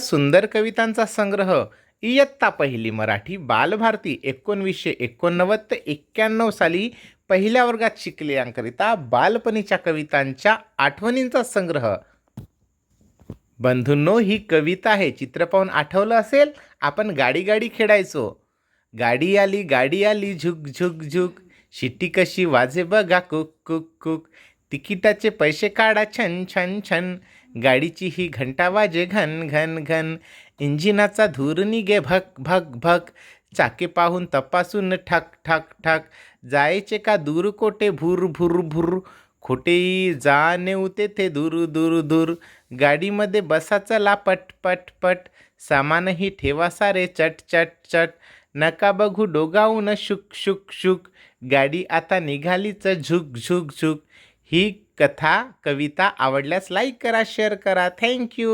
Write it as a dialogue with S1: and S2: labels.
S1: सुंदर कवितांचा संग्रह इयत्ता पहिली मराठी बालभारती एकोणवीसशे एकोणनव्वद ते एक्क्याण्णव साली पहिल्या वर्गात शिकलेल्यांकरिता बालपणीच्या कवितांच्या आठवणींचा संग्रह. बंधूंनो ही कविता आहे. चित्र पाहून आठवलं असेल आपण गाडी गाडी खेळायचो. गाडी आली गाडी आली झुक झुक झुक. शिट्टी कशी वाजे बघा कुक कुक कुक. तिकिटाचे पैसे काढा छन छन छन. गाडीची ही घंटा वाजे घन घन घन. इंजिनाचा धूर निघे भक भक भक. चाके पाहून तपासून ठक ठक ठक. जायचे का दूर कोटे भूर भूर भूर? खोटेही नेऊ तेथे दूर दूर दूर. गाडीमध्ये बसा चला पट पट पट. सामानही ठेवा सारे चट चट चट. नका बघू डोगावून शुक शुक शुक. गाडी आता निघालीच झुक झुक झुक. ही कथा कविता आवडल्यास लाईक करा शेअर करा. थँक्यू